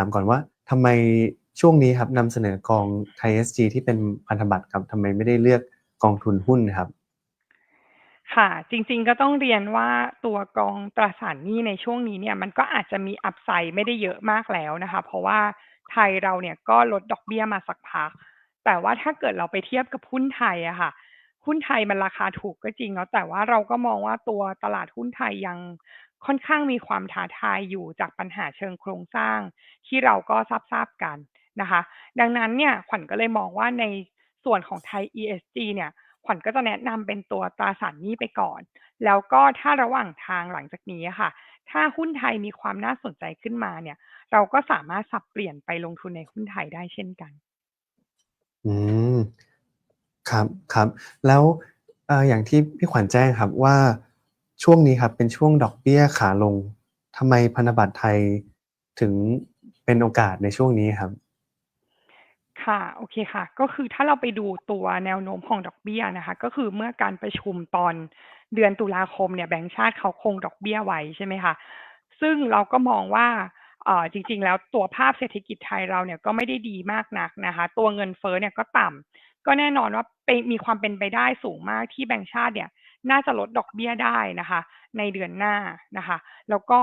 ามก่อนว่าทำไมช่วงนี้ครับนำเสนอกองไทย SG ที่เป็นพันธบัตรครับทำไมไม่ได้เลือกกองทุนหุ้นครับ ค่ะจริงๆก็ต้องเรียนว่าตัวกองตราสารหนี้ในช่วงนี้เนี่ยมันก็อาจจะมีอัพไซด์ไม่ได้เยอะมากแล้วนะคะ เพราะว่าไทยเราเนี่ยก็ลดดอกเบี้ยมาสักพัก แต่ว่าถ้าเกิดเราไปเทียบกับหุ้นไทยอะค่ะหุ้นไทยมันราคาถูกก็จริงเนาะแต่ว่าเราก็มองว่าตัวตลาดหุ้นไทยยัง ค่อนข้างมีความท้าทายอยู่จากปัญหาเชิงโครงสร้าง ที่เราก็ทราบๆกันนะคะ ดังนั้นเนี่ยขวัญก็เลยมองว่าในส่วนของไทย ESG เนี่ยขวัญก็จะแนะนำเป็นตัวตราสารหนี้ไปก่อน แล้วก็ถ้าระหว่างทางหลังจากนี้ค่ะ ถ้าหุ้นไทยมีความน่าสนใจขึ้นมาเนี่ย เราก็สามารถสับเปลี่ยนไปลงทุนในหุ้นไทยได้เช่นกัน อืม ครับครับ แล้วอออย่างที่พี่ขวัญแจ้งครับว่า ช่วงนี้ครับเป็นช่วงดอกเบี้ยขาลง ทำไมพันธบัตรไทยถึงเป็นโอกาสในช่วงนี้ครับ?ค่ะโอเคค่ะ ก็คือถ้าเราไปดูตัวแนวโน้มของดอกเบี้ยนะคะ ก็คือเมื่อการประชุมตอนเดือนตุลาคมเนี่ยแบงก์ชาติเขาคงดอกเบี้ยไว้ใช่ไหมคะซึ่งเราก็มองว่าเออจริง ๆ แล้วตัวภาพเศรษฐกิจไทยเราเนี่ยก็ไม่ได้ดีมากนักนะคะ ตัวเงินเฟ้อเนี่ยก็ต่ำก็แน่นอนว่าเป็นมีความเป็นไปได้สูงมากที่แบงก์ชาติเนี่ย น่าจะลดดอกเบี้ยได้นะคะ ในเดือนหน้านะคะ แล้วก็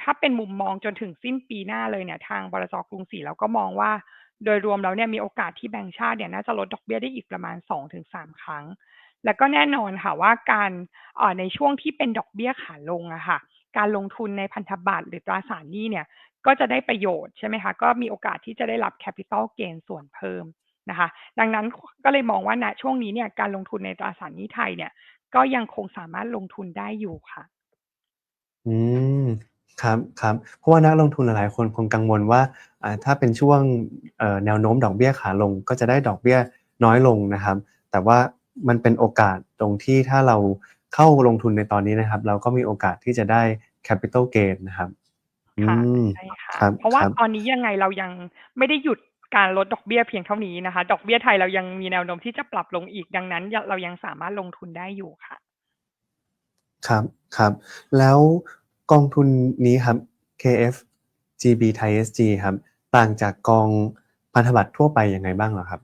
ถ้าเป็นมุมมองจนถึงสิ้นปีหน้าเลยเนี่ยทางบลจ.กรุงศรีเราก็มองว่า โดยรวมแล้วเนี่ยมีโอกาสที่แบงก์ชาติเนี่ยน่าจะลดดอกเบี้ยได้อีกประมาณ 2-3 ครั้ง แล้วก็แน่นอนค่ะว่าการในช่วงที่เป็นดอกเบี้ยขาลงอะค่ะการลงทุนในพันธบัตรหรือตราสารหนี้เนี่ยก็จะได้ประโยชน์ใช่ไหมคะ ก็มีโอกาสที่จะได้รับ capital gain ส่วนเพิ่มนะคะ ดังนั้นก็เลยมองว่าณช่วงนี้เนี่ยการลงทุนในตราสารหนี้ไทยเนี่ย ก็ยังคงสามารถลงทุนได้อยู่ค่ะ อืม ครับ ครับ เพราะว่านักลงทุนหลายๆ คนคงกังวลว่าอ่าถ้าเป็นช่วงเอ่อแนวโน้มดอกเบี้ยขาลง ก็จะได้ดอกเบี้ยน้อยลงนะครับ แต่ว่ามันเป็นโอกาสตรงที่ถ้าเราเข้าลงทุนในตอนนี้นะครับ เราก็มีโอกาสที่จะได้ capital gain นะครับ อืค่ะม ใช่ค่ะ ครับเพราะว่าครับ ตอนนี้ยังไงเรายังไม่ได้หยุด การลดดอกเบี้ยเพียงเท่านี้นะคะ ดอกเบี้ยไทยเรายังมีแนวโน้มที่จะปรับลงอีกดังนั้นยเรายังสามารถลงทุนได้อยู่ค่ะ ครับครับ แล้วกองทุนนี้ครับ KFGB Thai ESG ครับ ต่างจากกองพันธบัตรทั่วไปยังไงบ้างเหรอครับ?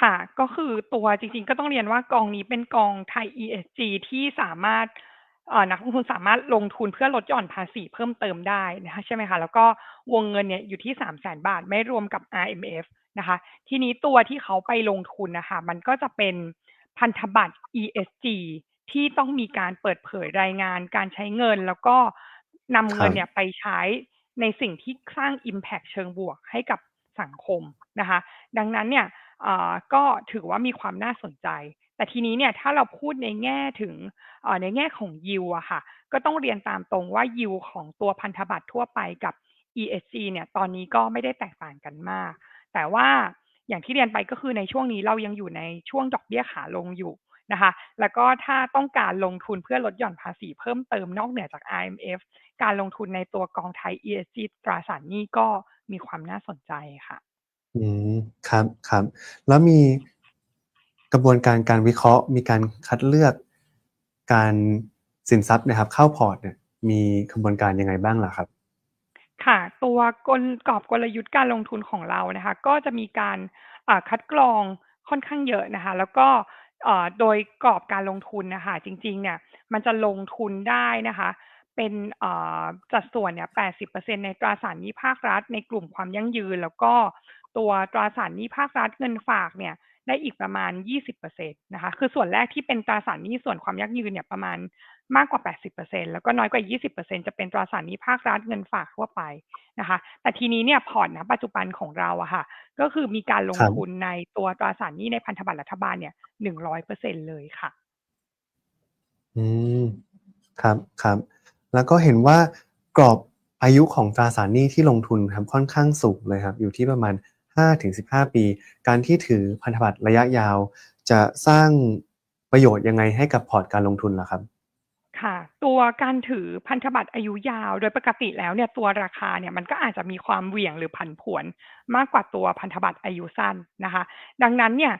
ค่ะก็คือตัวจริงๆ ก็ต้องเรียนว่ากองนี้เป็นกองไทย ESG ที่สามารถเอ่อ นักลงทุนสามารถลงทุนเพื่อลดหย่อนภาษีเพิ่มเติมได้นะคะใช่ไหมคะ แล้วก็วงเงินเนี่ยอยู่ที่ 300,000บาท ไม่รวมกับ RMF นะคะ ทีนี้ตัวที่เขาไปลงทุนน่ะค่ะมันก็จะเป็นพันธบัตร ESG ที่ต้องมีการเปิดเผยรายงานการใช้เงิน แล้วก็นำคเงรัินบเนี่ยไปใช้ในสิ่งที่สร้างอิมแพกต์เชิงบวกให้กับสังคมนะคะ ดังนั้นเนี่ยอ่าก็ถือว่ามีความน่าสนใจ แต่ทีนี้เนี่ยถ้าเราพูดในแง่ถึงในแง่ของ yield อะค่ะ ก็ต้องเรียนตามตรงว่า yield ของตัวพันธบัตรทั่วไปกับ ESG เนี่ยตอนนี้ก็ไม่ได้แตกต่างกันมาก แต่ว่าอย่างที่เรียนไปก็คือในช่วงนี้เรายังอยู่ในช่วงดอกเบี้ยขาลงอยู่นะคะ แล้วก็ถ้าต้องการลงทุนเพื่อลดหย่อนภาษีเพิ่มเติมนอกเหนือจาก RMF การลงทุนในตัวกองไทย ESG ตราสารหนี้ก็มีความน่าสนใจค่ะ อืม ครับครับ แล้วมี กระบวนการการวิเคราะห์ มีการคัดเลือกการสินทรัพย์นะครับ เข้าพอร์ตเนี่ยมีกระบวนการยังไงบ้างเหรอครับ?ค่ะ ตัวกลกรอบกลยุทธ์การลงทุนของเรานะคะ ก็จะมีการคัดกรองค่อนข้างเยอะนะคะ แล้วก็โดยกรอบการลงทุนนะคะจริงๆเนี่ยมันจะลงทุนได้นะคะ เป็นเอ่อสัดส่วนเนี่ย 80%ในตราสารนี้ภาครัฐ ในกลุ่มความยั่งยืน แล้วก็ ตัวตราสารหนี้ภาครัฐเงินฝากเนี่ยได้อีกประมาณ 20%นะคะ คือส่วนแรกที่เป็นตราสารหนี้ส่วนความยั่งยืนเนี่ยประมาณมากกว่า 80%แล้วก็น้อยกว่า 20%จะเป็นตราสารหนี้ภาครัฐเงินฝากทั่วไปนะคะ แต่ทีนี้เนี่ยพอร์ตณปัจจุบันของเราอะค่ะ ก็คือมีการลงครับทุนในตัวตราสารหนี้ในพันธบัตรรัฐบาลเนี่ย 100%เลยค่ะ อืม ครับครับ แล้วก็เห็นว่ากรอบอายุของตราสารหนี้ที่ลงทุนครับค่อนข้างสูงเลยครับ อยู่ที่ประมาณ 5-15 ปี การที่ถือพันธบัตรระยะยาว จะสร้างประโยชน์ยังไงให้กับพอร์ตการลงทุนเหรอครับ?ค่ะตัวการถือพันธบัตรอายุยาว โดยปกติแล้วเนี่ยตัวราคาเนี่ยมันก็อาจจะมีความเหวี่ยงหรือผันผวนมากกว่าตัวพันธบัตรอายุสั้นนะคะ ดังนั้นเนี่ย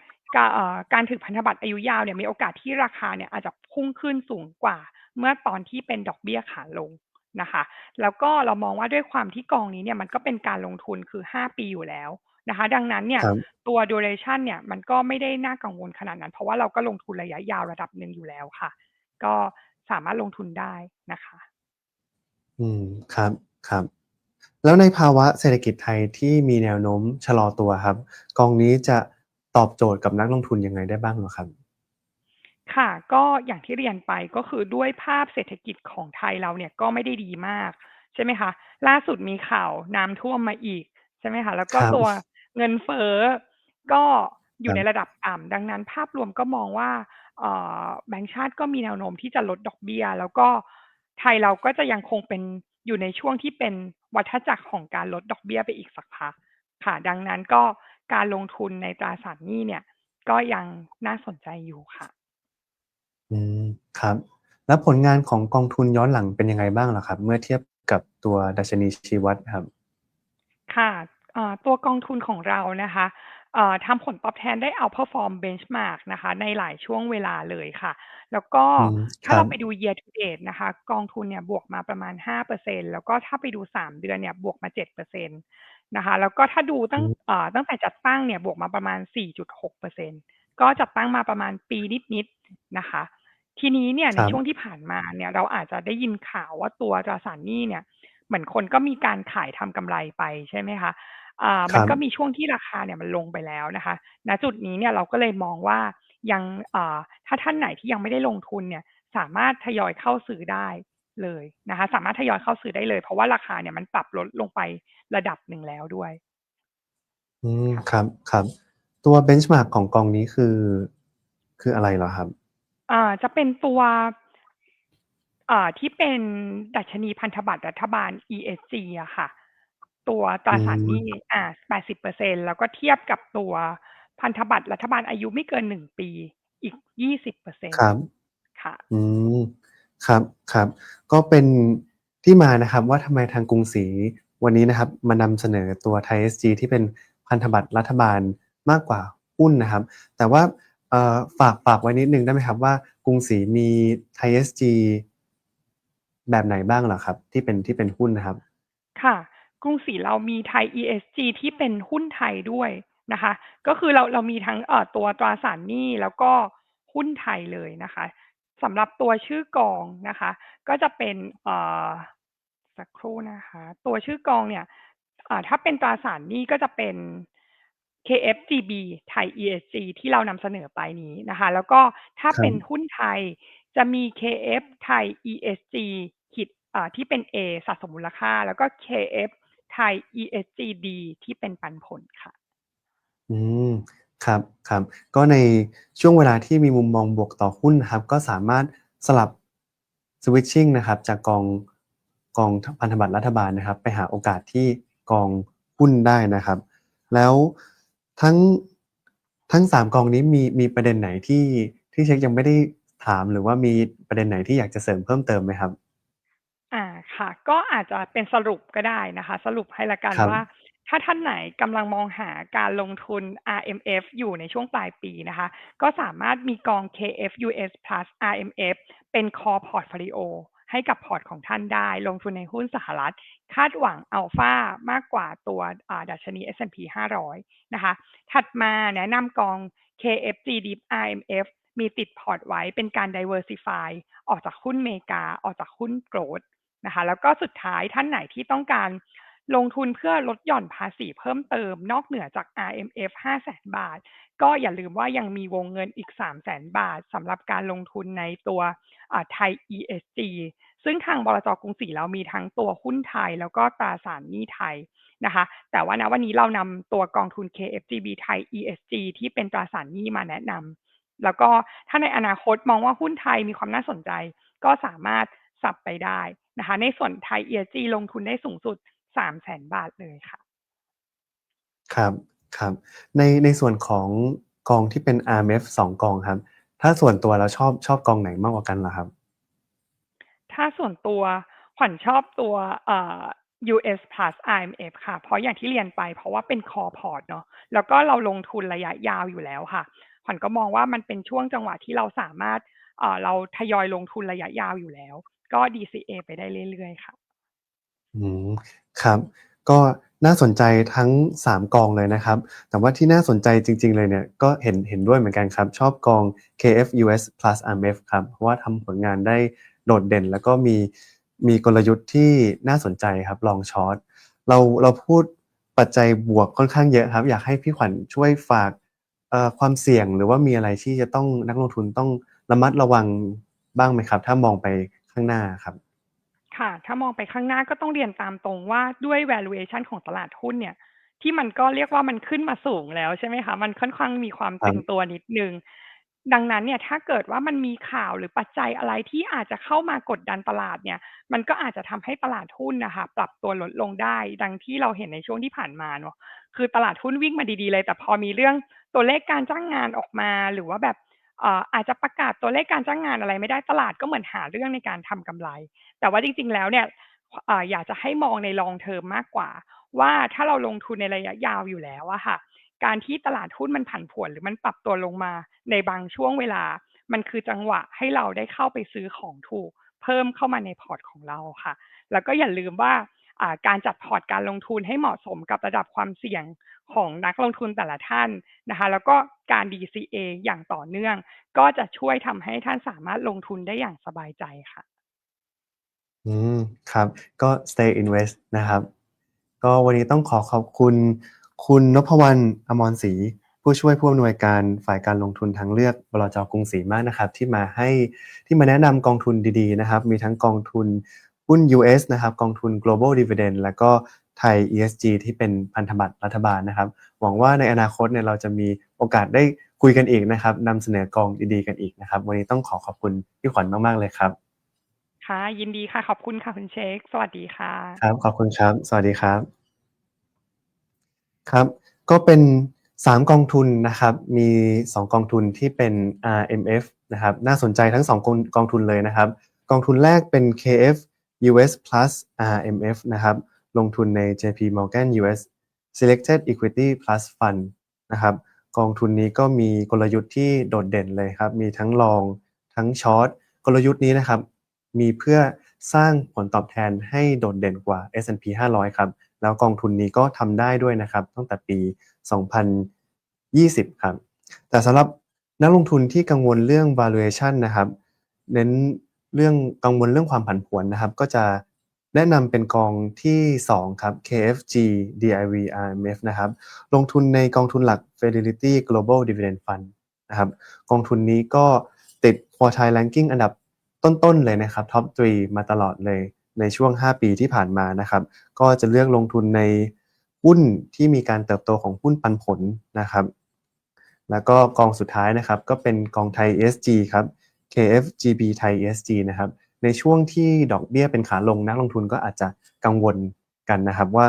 การถือพันธบัตรอายุยาวเนี่ยมีโอกาสที่ราคาเนี่ยอาจจะพุ่งขึ้นสูงกว่า เมื่อตอนที่เป็นดอกเบี้ยขาลง นะคะ แล้วก็เรามองว่าด้วยความที่กองนี้เนี่ยมันก็เป็นการลงทุนคือ 5 ปีอยู่แล้วนะคะ ดังนั้นเนี่ยครับ ตัว duration เนี่ยมันก็ไม่ได้น่ากังวลขนาดนั้น เพราะว่าเราก็ลงทุนระยะยาวระดับหนึ่งอยู่แล้วค่ะ ก็สามารถลงทุนได้นะคะ อืมครับครับ แล้วในภาวะเศรษฐกิจไทยที่มีแนวโน้มชะลอตัวครับ กองนี้จะตอบโจทย์กับนักลงทุนยังไงได้บ้างเหรอครับ? ค่ะ ก็อย่างที่เรียนไป ก็คือด้วยภาพเศรษฐกิจของไทยเราเนี่ยก็ไม่ได้ดีมาก ใช่ไหมคะ ล่าสุดมีข่าวน้ำท่วมมาอีก ใช่ไหมคะ แล้วก็ครับตัวเงินเฟ้อก็อคยู่รับในระดับต่ำดังนั้นภาพรวมก็มองว่าเอ่อแบงก์ชาติก็มีแนวโน้มที่จะลดดอกเบี้ย แล้วก็ไทยเราก็จะยังคงเป็นอยู่ในช่วงที่เป็นวัฏจักรของการลดดอกเบี้ยไปอีกสักพักค่ะ ดังนั้นก็การลงทุนในตราสารหนี้เนี่ย ก็ยังน่าสนใจอยู่ค่ะอืม ครับ แล้วผลงานของกองทุนย้อนหลังเป็นยังไงบ้างเหรอครับ เมื่อเทียบกับตัวดัชนีชี้วัดครับ?ค่ะเอ่อตัวกองทุนของเรานะคะเอ่อทำผลตอบแทนได้ outperform benchmark นะคะ ในหลายช่วงเวลาเลยค่ะ แล้วก็อืมถค้ารัเราไปบดู year to date นะคะ กองทุนเนี่ยบวกมาประมาณ 5%แล้วก็ถ้าไปดู 3 เดือนเนี่ยบวกมา 7%นะคะ แล้วก็ถ้าดูตั้งอืมเอ่อตั้งแต่จัดตั้งเนี่ยบวกมาประมาณ 4.6%ก็จัดตั้งมาประมาณปีนิดๆนะคะ ทีนี้เนี่ยครัในช่วงบที่ผ่านมาเนี่ย เราอาจจะได้ยินข่าวว่าตัวตราสารหนี้เนี่ย เหมือนคนก็มีการขายทำกำไรไปใช่ไหมคะ อ่าครมันัก็บมีช่วงที่ราคาเนี่ยมันลงไปแล้วนะคะ ณ จุดนี้เนี่ยเราก็เลยมองว่ายัง อ่า ถ้าท่านไหนที่ยังไม่ได้ลงทุนเนี่ย สามารถทยอยเข้าซื้อได้เลยนะคะ สามารถทยอยเข้าซื้อได้เลย เพราะว่าราคาเนี่ยมันปรับลดลงไประดับหนึ่งแล้วด้วยอืม ค่ะ ครับ ครับ ตัว benchmark ของกองนี้คือ คืออะไรเหรอครับ? อ่าจะเป็นตัวอ่าที่เป็นดัชนีพันธบัตรรัฐบาล ESG อะค่ะ ตัวตอืราสารหนี้มอ่า80%แล้วก็เทียบกับตัวพันธบัตรรัฐบาลอายุไม่เกิน1ปีอีก20%ครับ ค่ะ อืม ครับครับ ก็เป็นที่มานะครับว่าทำไมทางกรุงศรีวันนี้นะครับ มานำเสนอตัว Thai ESG ที่เป็นพันธบัตรรัฐบาลมากกว่าหุ้นนะครับ แต่ว่าเอ่อ ฝากฝากไว้นิดหนึ่งได้ไหมครับว่ากรุงศรีมี Thai ESG แบบไหนบ้างเหรอครับ?ที่เป็นที่เป็นหุ้นนะครับ ค่ะ กรุงศรีเรามี Thai ESG ที่เป็นหุ้นไทยด้วยนะคะ ก็คือเราเรามีทั้งเอ่อตัวตราสารหนี้แล้วก็หุ้นไทยเลยนะคะสำหรับตัวชื่อกองนะคะ ก็จะเป็นเอ่อสักครู่นะคะ ตัวชื่อกองเนี่ยอ่าถ้าเป็นตราสารหนี้ก็จะเป็น KFGB Thai ESG ที่เรานำเสนอไปนี้นะคะ แล้วก็ถ้าครเปั็นบหุ้นไทยจะมี KF Thai ESG ขีดอ่าที่เป็น A สะสมมูลค่า แล้วก็ KF Thai ESG-D ที่เป็นปันผลค่ะ อืม ครับครับ ก็ในช่วงเวลาที่มีมุมมองบวกต่อหุ้นนะครับ ก็สามารถสลับ switching นะครับ จากกองกองทพันธบัตรรัฐบาลนะครับ ไปหาโอกาสที่กองหุ้นได้นะครับ แล้ว ทั้งทั้ง3กองนี้มีมีประเด็นไหนที่ที่เช็คยังไม่ได้ถาม หรือว่ามีประเด็นไหนที่อยากจะเสริมเพิ่มเติมไหมครับ?อาค่ะ ก็อาจจะเป็นสรุปก็ได้นะคะ สรุปให้แล้วกันว่าครับถ้าท่านไหนกำลังมองหาการลงทุน RMF อยู่ในช่วงปลายปีนะคะ ก็สามารถมีกอง KF US Plus RMF เป็น Core Portfolio ให้กับพอร์ตของท่านได้ ลงทุนในหุ้นสหรัฐ คาดหวังอัลฟามากกว่าตัวดัชนี S&P 500 นะคะ ถัดมาแนะนำกอง KFG Diff RMF มีติดพอร์ตไว้เป็นการ diversify ออกจากหุ้นเมกา ออกจากหุ้น Growth นะคะ แล้วก็สุดท้ายท่านไหนที่ต้องการลงทุนเพื่อลดหย่อนภาษีเพิ่มเติม นอกเหนือจาก RMF 500,000บาท ก็อย่าลืมว่ายังมีวงเงินอีก 300,000 บาทสำหรับการลงทุนในตัวอ่า Thai ESG ซึ่งทางบลจ.กรุงศรีเรามีทั้งตัวหุ้นไทย แล้วก็ตราสารหนี้ไทยนะคะ แต่ว่าณวันนี้เรานำตัวกองทุน KFGB Thai ESG ที่เป็นตราสารหนี้มาแนะนำแล้วก็ถ้าในอนาคตมองว่าหุ้นไทยมีความน่าสนใจ ก็สามารถสับไปได้นะคะ ในส่วน Thai ESG ลงทุนได้สูงสุด300,000บาทเลยค่ะ ครับครับในในส่วนของกองที่เป็น RMF 2 กองครับ ถ้าส่วนตัวแล้วชอบชอบกองไหนมากกว่ากันเหรอครับ? ถ้าส่วนตัวขวัญชอบตัวเอ่อ US Plus RMF ค่ะ เพราะอย่างที่เรียนไปเพราะว่าเป็น Core Port เนาะแล้วก็เราลงทุนระยะยาวอยู่แล้วค่ะขวัญก็มองว่ามันเป็นช่วงจังหวะที่เราสามารถเอ่อเราทยอยลงทุนระยะยาวอยู่แล้ว ก็ DCA ไปได้เรื่อยๆค่ะ อืมครับ ก็น่าสนใจทั้ง 3 กองเลยนะครับ แต่ว่าที่น่าสนใจจริง ๆ เลยเนี่ยก็เห็นเห็นด้วยเหมือนกันครับ ชอบกอง KFUS plus RMF ครับเพราะว่าทำผลงานได้ โดดเด่น แล้วก็มีมีกลยุทธ์ที่น่าสนใจครับลองช็อตเราเราพูดปัจจัยบวกค่อนข้างเยอะครับ อยากให้พี่ขวัญช่วยฝากเอ่อความเสี่ยงหรือว่ามีอะไรที่จะต้องนักลงทุนต้องระมัดระวังบ้างไหมครับ ถ้ามองไปข้างหน้าครับ ค่ะ ถ้ามองไปข้างหน้าก็ต้องเรียนตามตรงว่าด้วย valuation ของตลาดหุ้นเนี่ย ที่มันก็เรียกว่ามันขึ้นมาสูงแล้วใช่ไหมคะ มันค่อนข้างมีความครับตึงตัวนิดหนึ่ง ดังนั้นเนี่ยถ้าเกิดว่ามันมีข่าวหรือปัจจัยอะไรที่อาจจะเข้ามากดดันตลาดเนี่ย มันก็อาจจะทำให้ตลาดหุ้นนะคะปรับตัวลดลงได้ ดังที่เราเห็นในช่วงที่ผ่านมาเนาะคือตลาดหุ้นวิ่งมาดีๆเลย แต่พอมีเรื่องตัวเลขการจ้างงานออกมาหรือว่าแบบเอ่ออาจจะประกาศตัวเลขการจ้างงานอะไรไม่ได้ตลาดก็เหมือนหาเรื่องในการทำกำไร แต่ว่าจริง ๆ แล้วเนี่ยเอ่ออยากจะให้มองใน long term มากกว่า ว่าถ้าเราลงทุนในระยะยาวอยู่แล้วอะค่ะ การที่ตลาดหุ้นมันผันผวนหรือมันปรับตัวลงมาในบางช่วงเวลา มันคือจังหวะให้เราได้เข้าไปซื้อของถูก เพิ่มเข้ามาในพอร์ตของเราค่ะ แล้วก็อย่าลืมว่าการจัดพอร์ตการลงทุนให้เหมาะสมกับระดับความเสี่ยงของนักลงทุนแต่ละท่านนะคะ แล้วก็การ DCA อย่างต่อเนื่อง ก็จะช่วยทำให้ท่านสามารถลงทุนได้อย่างสบายใจค่ะ อืม ครับ ก็ stay invest นะครับ ก็วันนี้ต้องขอขอบคุณ คุณนพวรรณอมรศรีผู้ช่วยผู้อำนวยการฝ่ายการลงทุนทางเลือกบลจกรุงศรีมากนะครับ ที่มาให้ที่มาแนะนำกองทุนดีๆนะครับ มีทั้งกองทุนหุ้น US นะครับกองทุน global dividend แล้วก็ไทย ESG ที่เป็นพันธบัตรรัฐบาลนะครับ หวังว่าในอนาคตเนี่ยเราจะมีโอกาสได้คุยกันอีกนะครับนำเสนอกองดีๆกันอีกนะครับ วันนี้ต้องขอขอบคุณพี่ขวัญมาก ๆ เลยครับ ค่ะ ยินดีค่ะ ขอบคุณค่ะ คุณเช็คสวัสดีค่ะ ครับ ขอบคุณครับ สวัสดีครับ ครับ ก็เป็น 3 กองทุนนะครับ มี 2 กองทุนที่เป็น RMF นะครับ น่าสนใจทั้ง 2 กองกองทุนเลยนะครับ กองทุนแรกเป็น KF US Plus RMF นะครับ ลงทุนใน JP Morgan US Selected Equity Plus Fund นะครับ กองทุนนี้ก็มีกลยุทธ์ที่โดดเด่นเลยครับ มีทั้งลอง ทั้งช็อต กลยุทธ์นี้นะครับ มีเพื่อสร้างผลตอบแทนให้โดดเด่นกว่า S&P 500 ครับ แล้วกองทุนนี้ก็ทำได้ด้วยนะครับ ตั้งแต่ปี 2020 ครับ แต่สำหรับนักลงทุนที่กังวลเรื่อง valuation นะครับ เน้นเรื่องกังวลเรื่องความผันผวนนะครับ ก็จะแนะนำเป็นกองที่ 2 ครับ KFG DIV RMF นะครับ ลงทุนในกองทุนหลัก Fidelity Global Dividend Fund นะครับ กองทุนนี้ก็ติด quartile ranking อันดับต้น ๆ เลยนะครับท็อป3มาตลอดเลย ในช่วง 5 ปีที่ผ่านมานะครับก็จะเลือกลงทุนในหุ้นที่มีการเติบโตของหุ้นปันผลนะครับ แล้วก็กองสุดท้ายนะครับก็เป็นกองไทย ESG ครับ KFGB ไทย ESG นะครับในช่วงที่ดอกเบี้ยเป็นขาลงนักลงทุนก็อาจจะกังวลกันนะครับว่า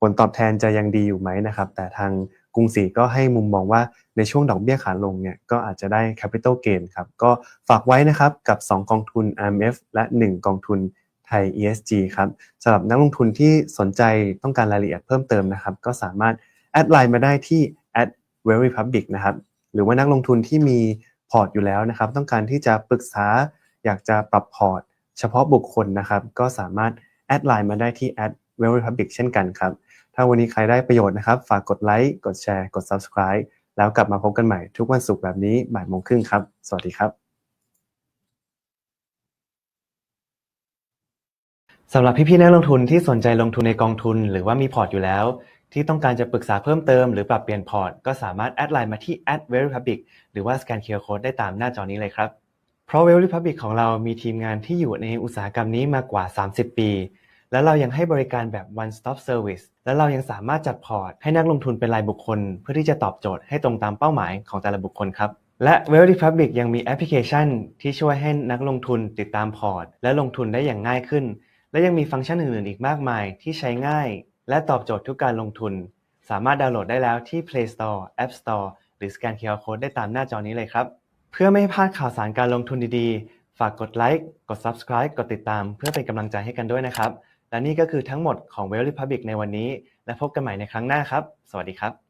ผลตอบแทนจะยังดีอยู่ไหมนะครับ แต่ทาง กรุงศรีก็ให้มุมมองว่าในช่วงดอกเบี้ยขาลงเนี่ยก็อาจจะได้ capital gain ครับ ก็ฝากไว้นะครับกับ 2 กองทุน RMF และ 1 กองทุนไทย ESG ครับสำหรับนักลงทุนที่สนใจต้องการรายละเอียดเพิ่มเติมนะครับ ก็สามารถแอดไลน์มาได้ที่ w e l l Republic นะครับ หรือว่านักลงทุนที่มีพอร์ตอยู่แล้วนะครับ ต้องการที่จะปรึกษาอยากจะปรับพอร์ต เฉพาะบุคคลนะครับ ก็สามารถแอดไลน์มาได้ที่ w e l l Republic เช่นกันครับ ถ้าวันนี้ใครได้ประโยชน์นะครับ ฝากกดไลค์ กดแชร์ กด Subscribe แล้วกลับมาพบกันใหม่ทุกวันศุกร์แบบนี้บ่ายโมงครึ่งครับ สวัสดีครับสำหรับพี่ๆนักลงทุนที่สนใจลงทุนในกองทุน หรือว่ามีพอร์ตอยู่แล้ว ที่ต้องการจะปรึกษาเพิ่มเติมหรือปรับเปลี่ยนพอร์ต ก็สามารถแอดไลน์มาที่ v e r y Public หรือว่าสแกน QR Code ได้ตามหน้าจอนี้เลยครับ เพราะ v e r y Public ของเรามีทีมงานที่อยู่ในอุตสาหกรรมนี้มากว่า 30 ปี และเรายังให้บริการแบบ one stop service และเรายังสามารถจัดพอร์ตให้นักลงทุนเป็นรายบุคคล เพื่อที่จะตอบโจทย์ให้ตรงตามเป้าหมายของแต่ละบุคคลครับและ v e r y Public ยังมีแอปพลิเคชัน ที่ช่วยให้นักลงทุนติดตามพอร์ต และลงทุนได้อย่างง่ายขึ้น และยังมีฟังก์ชันอื่นๆ อีกมากมายที่ใช้ง่าย และตอบโจทย์ทุกการลงทุน สามารถดาวน์โหลดได้แล้วที่ Play Store App Store หรือสแกน QR Code ได้ตามหน้าจอนี้เลยครับ เพื่อไม่ให้พลาดข่าวสารการลงทุนดีๆ ฝากกดไลค์กด Subscribe กดติดตาม เพื่อเป็นกำลังใจให้กันด้วยนะครับ และนี่ก็คือทั้งหมดของ w e l l Republic ในวันนี้ และพบกันใหม่ในครั้งหน้าครับ สวัสดีครับ